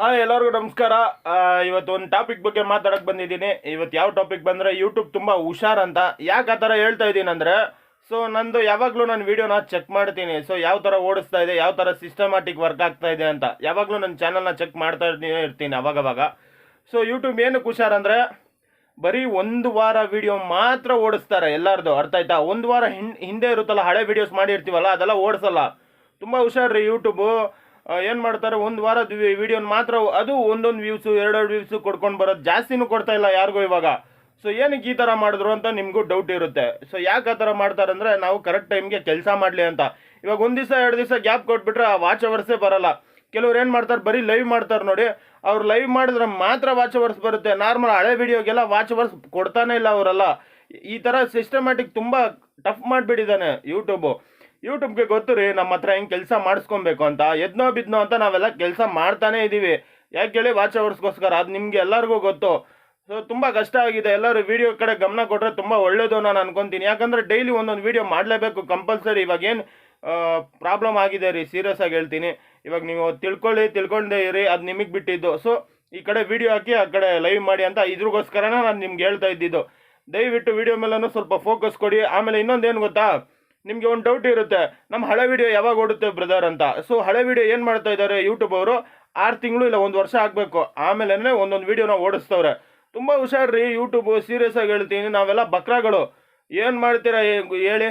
Hi, ಎಲ್ಲರಿಗೂ ನಮಸ್ಕಾರ. ಇವತ್ತು ಒಂದು ಟಾಪಿಕ್ ಬಗ್ಗೆ ಮಾತಾಡಕ್ ಬಂದಿದ್ದೀನಿ. ಇವತ್ತು ಯಾವ ಟಾಪಿಕ್ ಬಂದ್ರೆ ಯೂಟ್ಯೂಬ್ ತುಂಬಾ ಹುಷಾರ್ ಅಂತ. ಯಾಕೆ ಆ ಥರ ಹೇಳ್ತಾ ಇದ್ದೀನಿ ಅಂದ್ರೆ ಸೊ ನಂದು ಯಾವಾಗಲೂ ನಾನು ವೀಡಿಯೋನ ಚೆಕ್ ಮಾಡ್ತೀನಿ. ಸೊ ಯಾವ ಥರ ಓಡಿಸ್ತಾ ಇದೆ, ಯಾವ ಥರ ಸಿಸ್ಟಮ್ಯಾಟಿಕ್ ವರ್ಕ್ ಆಗ್ತಾ ಇದೆ ಅಂತ. ಯಾವಾಗಲೂ ನನ್ನ ಚಾನಲ್ನ ಚೆಕ್ ಮಾಡ್ತಾ ಇರ್ತೀನಿ ಅವಾಗವಾಗ. ಸೊ ಯೂಟ್ಯೂಬ್ ಏನಕ್ಕೆ ಹುಷಾರ್ ಅಂದ್ರೆ, ಬರೀ ಒಂದು ವಾರ ವಿಡಿಯೋ ಮಾತ್ರ ಓಡಿಸ್ತಾರೆ ಎಲ್ಲರದು. ಅರ್ಥ ಆಯ್ತಾ? ಒಂದು ವಾರ ಹಿಂದೆ ಇರುತ್ತಲ್ಲ, ಹಳೆ ವಿಡಿಯೋಸ್ ಮಾಡಿರ್ತೀವಲ್ಲ, ಅದೆಲ್ಲ ಓಡಿಸಲ್ಲ. ತುಂಬ ಹುಷಾರ್ರಿ ಯೂಟ್ಯೂಬು ಏನು ಮಾಡ್ತಾರೆ? ಒಂದು ವಾರ ವಿಡಿಯೋನ ಮಾತ್ರ ಅದು ಒಂದೊಂದು ವ್ಯೂಸು ಎರಡೆರಡು ವ್ಯೂಸ್ ಕೊಡ್ಕೊಂಡು ಬರೋದು ಜಾಸ್ತಿನೂ ಕೊಡ್ತಾ ಇಲ್ಲ ಯಾರಿಗೂ ಇವಾಗ. ಸೊ ಏನಕ್ಕೆ ಈ ಥರ ಮಾಡಿದ್ರು ಅಂತ ನಿಮಗೂ ಡೌಟ್ ಇರುತ್ತೆ. ಸೊ ಯಾಕೆ ಆ ಥರ ಮಾಡ್ತಾರೆ ಅಂದರೆ ನಾವು ಕರೆಕ್ಟ್ ಟೈಮ್ಗೆ ಕೆಲಸ ಮಾಡಲಿ ಅಂತ. ಇವಾಗ ಒಂದು ದಿವಸ, ಎರಡು ದಿವಸ ಗ್ಯಾಪ್ ಕೊಟ್ಬಿಟ್ರೆ ಆ ವಾಚ್ ಅವರ್ಸೇ ಬರಲ್ಲ. ಕೆಲವ್ರು ಏನು ಮಾಡ್ತಾರೆ? ಬರೀ ಲೈವ್ ಮಾಡ್ತಾರೆ ನೋಡಿ. ಅವ್ರು ಲೈವ್ ಮಾಡಿದ್ರೆ ಮಾತ್ರ ವಾಚ್ ಅವರ್ಸ್ ಬರುತ್ತೆ. ನಾರ್ಮಲ್ ಹಳೆ ವಿಡಿಯೋಗೆಲ್ಲ ವಾಚ್ ಅವರ್ಸ್ ಕೊಡ್ತಾನೆ ಇಲ್ಲ ಅವರೆಲ್ಲ. ಈ ಥರ ಸಿಸ್ಟಮ್ಯಾಟಿಕ್ ತುಂಬ ಟಫ್ ಮಾಡಿಬಿಟ್ಟಿದ್ದಾನೆ ಯೂಟ್ಯೂಬು ಯೂಟ್ಯೂಬ್ಗೆ ಗೊತ್ತು ರೀ, ನಮ್ಮ ಹತ್ರ ಹೆಂಗೆ ಕೆಲಸ ಮಾಡಿಸ್ಕೊಬೇಕು ಅಂತ. ಎದ್ನೋ ಬಿದ್ನೋ ಅಂತ ನಾವೆಲ್ಲ ಕೆಲಸ ಮಾಡ್ತಾನೇ ಇದ್ದೀವಿ ಯಾಕೆ ಹೇಳಿ ವಾಚ್ ಅವರ್ಸ್ಗೋಸ್ಕರ ಅದು ನಿಮಗೆ ಎಲ್ಲರಿಗೂ ಗೊತ್ತು. ಸೊ ತುಂಬ ಕಷ್ಟ ಆಗಿದೆ. ಎಲ್ಲರೂ ವೀಡಿಯೋ ಕಡೆ ಗಮನ ಕೊಟ್ಟರೆ ತುಂಬ ಒಳ್ಳೇದು ನಾನು ಅನ್ಕೊತೀನಿ. ಯಾಕಂದರೆ ಡೈಲಿ ಒಂದೊಂದು ವೀಡಿಯೋ ಮಾಡಲೇಬೇಕು ಕಂಪಲ್ಸರಿ ಇವಾಗ ಏನು ಪ್ರಾಬ್ಲಮ್ ಆಗಿದೆ ರೀ ಸೀರಿಯಸ್ ಆಗಿ ಹೇಳ್ತೀನಿ. ಇವಾಗ ನೀವು ತಿಳ್ಕೊಳ್ಳಿ, ತಿಳ್ಕೊಂಡೇ ಇರಿ. ಅದು ನಿಮಗೆ ಬಿಟ್ಟಿದ್ದು. ಸೊ ಈ ಕಡೆ ವಿಡಿಯೋ ಹಾಕಿ, ಆ ಕಡೆ ಲೈವ್ ಮಾಡಿ ಅಂತ ಇದ್ರಿಗೋಸ್ಕರನೇ ನಾನು ನಿಮ್ಗೆ ಹೇಳ್ತಾ ಇದ್ದಿದ್ದು. ದಯವಿಟ್ಟು ವಿಡಿಯೋ ಮೇಲೂ ಸ್ವಲ್ಪ ಫೋಕಸ್ ಕೊಡಿ. ಆಮೇಲೆ ಇನ್ನೊಂದೇನು ಗೊತ್ತಾ? ನಿಮಗೆ ಒಂದು ಡೌಟ್ ಇರುತ್ತೆ ನಮ್ಮ ಹಳೆ ವಿಡಿಯೋ ಯಾವಾಗ ಓಡುತ್ತೆ ಬ್ರದರ್ ಅಂತ. ಸೊ ಹಳೆ ವಿಡಿಯೋ ಏನು ಮಾಡ್ತಾ ಇದ್ದಾರೆ ಯೂಟ್ಯೂಬ್ ಅವರು ಆರು ತಿಂಗಳು ಇಲ್ಲ ಒಂದು ವರ್ಷ ಆಗಬೇಕು ಆಮೇಲೆ ಒಂದೊಂದು ವಿಡಿಯೋನ ಓಡಿಸ್ತವ್ರೆ. ತುಂಬ ಹುಷಾರ್ರಿ ಯೂಟ್ಯೂಬು ಸೀರಿಯಸ್ ಆಗಿ ಹೇಳ್ತೀನಿ, ನಾವೆಲ್ಲ ಬಕ್ರಾಗಳು. ಏನು ಮಾಡ್ತೀರಾ ಹೇಳಿ.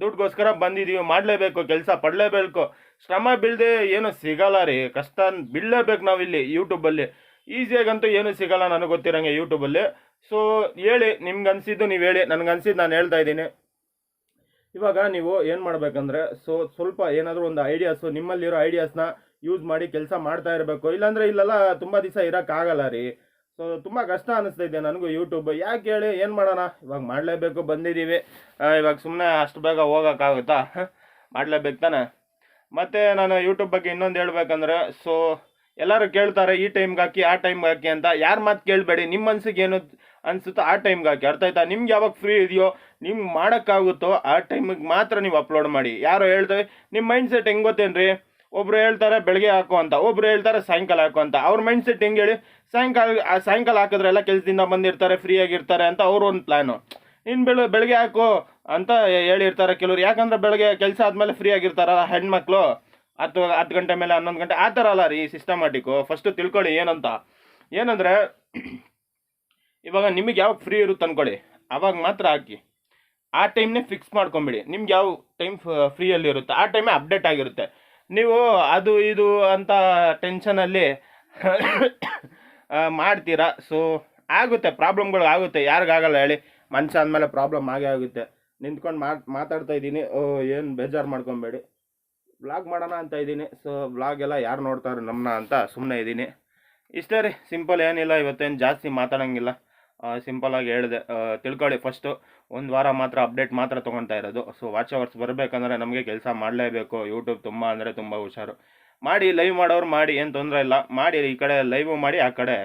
ದುಡ್ಡುಗೋಸ್ಕರ ಬಂದಿದ್ದೀವಿ ಮಾಡಲೇಬೇಕು, ಕೆಲಸ ಪಡಲೇಬೇಕು. ಶ್ರಮ ಬೀಳದೆ ಏನು ಸಿಗಲ್ಲ ರೀ, ಕಷ್ಟ ಬೀಳಲೇಬೇಕು ನಾವಿಲ್ಲಿ ಯೂಟ್ಯೂಬಲ್ಲಿ ಈಸಿಯಾಗಂತೂ ಏನೂ ಸಿಗಲ್ಲ, ನನಗೆ ಗೊತ್ತಿರಂಗೆ ಯೂಟ್ಯೂಬಲ್ಲಿ ಸೊ ಹೇಳಿ, ನಿಮ್ಗೆ ಅನಿಸಿದ್ದು ನೀವು ಹೇಳಿ, ನನಗೆ ನಾನು ಹೇಳ್ತಾ ಇದ್ದೀನಿ. ಇವಾಗ ನೀವು ಏನು ಮಾಡಬೇಕಂದ್ರೆ, ಸೊ ಸ್ವಲ್ಪ ಏನಾದರೂ ಒಂದು ಐಡಿಯಾಸು ನಿಮ್ಮಲ್ಲಿರೋ ಐಡಿಯಾಸ್ನ ಯೂಸ್ ಮಾಡಿ ಕೆಲಸ ಮಾಡ್ತಾ ಇರಬೇಕು. ಇಲ್ಲಾಂದರೆ ಇಲ್ಲೆಲ್ಲ ತುಂಬ ದಿವಸ ಇರೋಕ್ಕಾಗಲ್ಲ ರೀ. ಸೊ ತುಂಬ ಕಷ್ಟ ಅನಿಸ್ತಾ ಇದೆ ನನಗೂ ಯೂಟ್ಯೂಬ್ ಯಾಕೆ ಹೇಳಿ, ಏನು ಮಾಡೋಣ? ಇವಾಗ ಮಾಡಲೇಬೇಕು, ಬಂದಿದ್ದೀವಿ. ಇವಾಗ ಸುಮ್ಮನೆ ಅಷ್ಟು ಬೇಗ ಹೋಗೋಕ್ಕಾಗುತ್ತಾ ಮಾಡಲೇಬೇಕು ತಾನೆ? ಮತ್ತು ನಾನು ಯೂಟ್ಯೂಬ್ ಬಗ್ಗೆ ಇನ್ನೊಂದು ಹೇಳ್ಬೇಕಂದ್ರೆ ಸೊ ಎಲ್ಲರೂ ಕೇಳ್ತಾರೆ, ಈ ಟೈಮ್ಗೆ ಹಾಕಿ, ಆ ಟೈಮ್ಗೆ ಹಾಕಿ ಅಂತ. ಯಾರ ಮಾತು ಕೇಳಬೇಡಿ ನಿಮ್ಮ ಮನ್ಸಿಗೆ ಏನು ಅನಿಸುತ್ತೋ ಆ ಟೈಮ್ಗೆ ಹಾಕಿ. ಅರ್ಥ ಆಯ್ತಾ? ನಿಮ್ಗೆ ಯಾವಾಗ ಫ್ರೀ ಇದೆಯೋ ನಿಮ್ಗೆ ಮಾಡೋಕ್ಕಾಗುತ್ತೋ ಆ ಟೈಮಿಗೆ ಮಾತ್ರ ನೀವು ಅಪ್ಲೋಡ್ ಮಾಡಿ. ಯಾರೋ ಹೇಳ್ತಾರೆ ನಿಮ್ಮ ಮೈಂಡ್ ಸೆಟ್ ಹೆಂಗೆ ಗೊತ್ತೇನ್ರಿ? ಒಬ್ರು ಹೇಳ್ತಾರೆ ಬೆಳಗ್ಗೆ ಹಾಕು ಅಂತ. ಒಬ್ರು ಹೇಳ್ತಾರೆ, ಸಾಯಂಕಾಲ ಹಾಕು ಅಂತ. ಅವ್ರ ಮೈಂಡ್ ಸೆಟ್ ಹೆಂಗೆ ಹೇಳಿ, ಸಾಯಂಕಾಲ ಸಾಯಂಕಾಲ ಹಾಕಿದ್ರೆ ಎಲ್ಲ ಕೆಲಸದಿಂದ ಬಂದಿರ್ತಾರೆ ಫ್ರೀ ಆಗಿರ್ತಾರೆ ಅಂತ ಅವ್ರ ಒಂದು ಪ್ಲ್ಯಾನು ಇನ್ನು ಬೆಳ ಬೆಳಗ್ಗೆ ಹಾಕು ಅಂತ ಹೇಳಿರ್ತಾರೆ ಕೆಲವ್ರು. ಯಾಕಂದ್ರೆ ಬೆಳಗ್ಗೆ ಕೆಲಸ ಆದಮೇಲೆ ಫ್ರೀ ಆಗಿರ್ತಾರಲ್ಲ ಹೆಣ್ಮಕ್ಳು, ಹತ್ತು ಹತ್ತು ಗಂಟೆ ಮೇಲೆ ಹನ್ನೊಂದು ಗಂಟೆ, ಆ ಥರ ಅಲ್ಲ ರೀ ಸಿಸ್ಟಮ್ಯಾಟಿಕ್ಕು ಫಸ್ಟು ತಿಳ್ಕೊಳ್ಳಿ ಏನಂತ. ಏನಂದರೆ, ಇವಾಗ ನಿಮಗೆ ಯಾವಾಗ ಫ್ರೀ ಇರುತ್ತೆ ಅಂದ್ಕೊಳ್ಳಿ ಅವಾಗ ಮಾತ್ರ ಹಾಕಿ. ಆ ಟೈಮ್ನೇ ಫಿಕ್ಸ್ ಮಾಡ್ಕೊಂಬಿಡಿ. ನಿಮ್ಗೆ ಯಾವ ಟೈಮ್ ಫ್ರೀಯಲ್ಲಿ ಇರುತ್ತೆ, ಆ ಟೈಮೇ ಅಪ್ಡೇಟ್ ಆಗಿರುತ್ತೆ. ನೀವು ಅದು ಇದು ಅಂತ ಟೆನ್ಷನಲ್ಲಿ ಮಾಡ್ತೀರಾ? ಸೊ ಆಗುತ್ತೆ ಪ್ರಾಬ್ಲಮ್ಗಳು ಆಗುತ್ತೆ. ಯಾರಿಗಾಗಲ್ಲ ಹೇಳಿ. ಮನುಷ್ಯ ಅಂದಮೇಲೆ ಪ್ರಾಬ್ಲಮ್ ಆಗೇ ಆಗುತ್ತೆ. ನಿಂತ್ಕೊಂಡು ಮಾತು, ಮಾತಾಡ್ತಾ ಇದ್ದೀನಿ. ಓ, ಏನು ಬೇಜಾರು ಮಾಡ್ಕೊಬೇಡಿ. ವ್ಲಾಗ್ ಮಾಡೋಣ ಅಂತ ಇದ್ದೀನಿ. ಸೊ ವ್ಲಾಗ್ ಎಲ್ಲ ಯಾರು ನೋಡ್ತಾರೆ ನಮ್ಮನ್ನ ಅಂತ ಸುಮ್ಮನೆ ಇದ್ದೀನಿ. ಇಷ್ಟೇ ರೀ ಸಿಂಪಲ್ ಏನಿಲ್ಲ, ಇವತ್ತೇನು ಜಾಸ್ತಿ ಮಾತಾಡೋಂಗಿಲ್ಲ. ಸಿಂಪಲಾಗಿ ಹೇಳಿದೆ. ತಿಳ್ಕೊಳ್ಳಿ ಫಸ್ಟು ಒಂದು ವಾರ ಮಾತ್ರ ಅಪ್ಡೇಟ್ ಮಾತ್ರ ತೊಗೊಳ್ತಾ ಇರೋದು. ಸೊ ವಾಚ್ ಅವರ್ಸ್ ಬರಬೇಕಂದ್ರೆ ನಮಗೆ ಕೆಲಸ ಮಾಡಲೇಬೇಕು. ಯೂಟ್ಯೂಬ್ ತುಂಬ ಅಂದರೆ ತುಂಬ ಹುಷಾರು. ಮಾಡಿ ಲೈವ್ ಮಾಡೋರು ಮಾಡಿ, ಏನು ತೊಂದರೆ ಇಲ್ಲ. ಮಾಡಿ, ಈ ಕಡೆ ಲೈವು ಮಾಡಿ, ಆ ಕಡೆ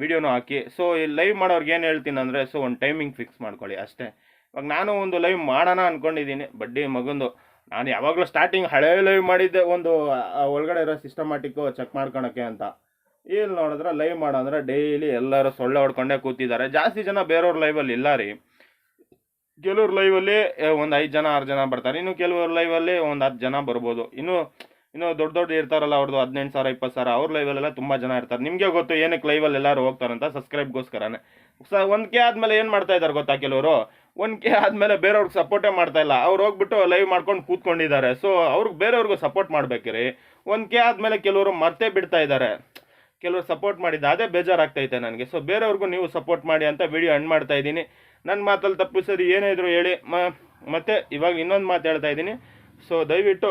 ವಿಡಿಯೋನೂ ಹಾಕಿ. ಸೊ ಈ ಲೈವ್ ಮಾಡೋರ್ಗೆ ಏನು ಹೇಳ್ತೀನಿ ಅಂದರೆ ಸೊ ಒಂದು ಟೈಮಿಂಗ್ ಫಿಕ್ಸ್ ಮಾಡ್ಕೊಳ್ಳಿ ಅಷ್ಟೇ. ಇವಾಗ ನಾನು ಒಂದು ಲೈವ್ ಮಾಡೋಣ ಅಂದ್ಕೊಂಡಿದ್ದೀನಿ ಬಡ್ಡಿ ಮಗಂದು. ನಾನು ಯಾವಾಗಲೂ ಸ್ಟಾರ್ಟಿಂಗ್ ಹಳೆ ಲೈವ್ ಮಾಡಿದ್ದೆ, ಒಂದು ಒಳಗಡೆ ಇರೋ ಸಿಸ್ಟಮ್ಯಾಟಿಕ್ಕು ಚೆಕ್ ಮಾಡ್ಕೊಳಕ್ಕೆ ಅಂತ. ಇಲ್ಲಿ ನೋಡಿದ್ರೆ ಲೈವ್ ಮಾಡಂದ್ರೆ ಡೈಲಿ ಎಲ್ಲರೂ ಸೊಳ್ಳೆ ಹೊಡ್ಕೊಂಡೇ ಕೂತಿದ್ದಾರೆ. ಜಾಸ್ತಿ ಜನ ಬೇರೆಯವ್ರ ಲೈವಲ್ಲಿ ಇಲ್ಲ ರೀ. ಕೆಲವ್ರ ಲೈವಲ್ಲಿ ಒಂದು ಐದು ಜನ, ಆರು ಜನ ಬರ್ತಾರೆ. ಇನ್ನು ಕೆಲವ್ರ ಲೈವಲ್ಲಿ ಒಂದು ಹತ್ತು ಜನ ಬರ್ಬೋದು. ಇನ್ನು ಇನ್ನು ದೊಡ್ಡ ದೊಡ್ಡ ಇರ್ತಾರಲ್ಲ ಅವ್ರದ್ದು ಹದಿನೆಂಟು ಸಾವಿರ ಇಪ್ಪತ್ತು ಸಾವಿರ, ಅವ್ರ ಲೈವಲ್ಲೆಲ್ಲ ತುಂಬ ಜನ ಇರ್ತಾರೆ. ನಿಮಗೆ ಗೊತ್ತು ಏನಕ್ಕೆ ಲೈವಲ್ಲಿ ಎಲ್ಲರೂ ಹೋಗ್ತಾರಂತ ಸಬ್ಸ್ಕ್ರೈಬ್ಗೋಸ್ಕರನೇ ಸ, ಒಂದು ಕೆ ಆದಮೇಲೆ ಏನು ಮಾಡ್ತಾ ಇದ್ದಾರೆ ಗೊತ್ತಾ ಕೆಲವರು? ಒಂದು ಕೆ ಆದಮೇಲೆ ಬೇರೆಯವ್ರಿಗೆ ಸಪೋರ್ಟೇ ಮಾಡ್ತಾ ಇಲ್ಲ. ಅವ್ರು ಹೋಗ್ಬಿಟ್ಟು ಲೈವ್ ಮಾಡ್ಕೊಂಡು ಕೂತ್ಕೊಂಡಿದ್ದಾರೆ. ಸೊ ಅವ್ರಿಗೆ ಬೇರೆಯವ್ರಿಗೂ ಸಪೋರ್ಟ್ ಮಾಡ್ಬೇಕ್ರಿ. ಒಂದು ಕೆ ಆದಮೇಲೆ ಕೆಲವರು ಮತ್ತೆ ಬಿಡ್ತಾ ಇದ್ದಾರೆ. ಕೆಲವರು ಸಪೋರ್ಟ್ ಮಾಡಿದ್ದು ಅದೇ ಬೇಜಾರಾಗ್ತೈತೆ ನನಗೆ. ಸೊ ಬೇರೆಯವ್ರಿಗೂ ನೀವು ಸಪೋರ್ಟ್ ಮಾಡಿ ಅಂತ ವಿಡಿಯೋ ಎಂಡ್ ಮಾಡ್ತಾ ಇದ್ದೀನಿ. ನನ್ನ ಮಾತಲ್ಲಿ ತಪ್ಪಿಸೋದು ಏನೇ ಇದ್ರು ಹೇಳಿ. ಮತ್ತು ಇವಾಗ ಇನ್ನೊಂದು ಮಾತು ಹೇಳ್ತಾ ಇದ್ದೀನಿ. ಸೊ ದಯವಿಟ್ಟು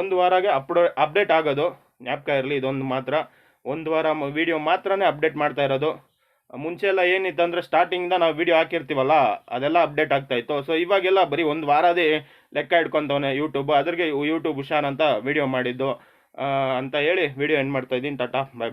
ಒಂದು ವಾರಾಗೆ ಅಪ್ಡೋ ಅಪ್ಡೇಟ್ ಆಗೋದು. ಜ್ಞಾಪಕ ಇರಲಿ, ಇದೊಂದು ಮಾತ್ರ. ಒಂದು ವಾರ ವಿಡಿಯೋ ಮಾತ್ರನೇ ಅಪ್ಡೇಟ್ ಮಾಡ್ತಾ ಇರೋದು. ಮುಂಚೆ ಎಲ್ಲ ಏನಿತ್ತಂದರೆ ಸ್ಟಾರ್ಟಿಂಗಿಂದ ನಾವು ವೀಡಿಯೋ ಹಾಕಿರ್ತೀವಲ್ಲ, ಅದೆಲ್ಲ ಅಪ್ಡೇಟ್ ಆಗ್ತಾಯಿತ್ತು ಸೊ ಇವಾಗೆಲ್ಲ ಬರೀ ಒಂದು ವಾರದೇ ಲೆಕ್ಕ ಇಟ್ಕೊತವನೆ ಯೂಟ್ಯೂಬ್ ಅದ್ರಿಗೆ ಯೂಟ್ಯೂಬ್ ಹುಷಾರ್ ಅಂತ ವೀಡಿಯೋ ಮಾಡಿದ್ದು. ಅಂತ ಹೇಳಿ ವಿಡಿಯೋ ಎಂಡ್ ಮಾಡ್ತಾ ಇದ್ದೀನಿ. ಟಾಟಾ ಬಾಯ್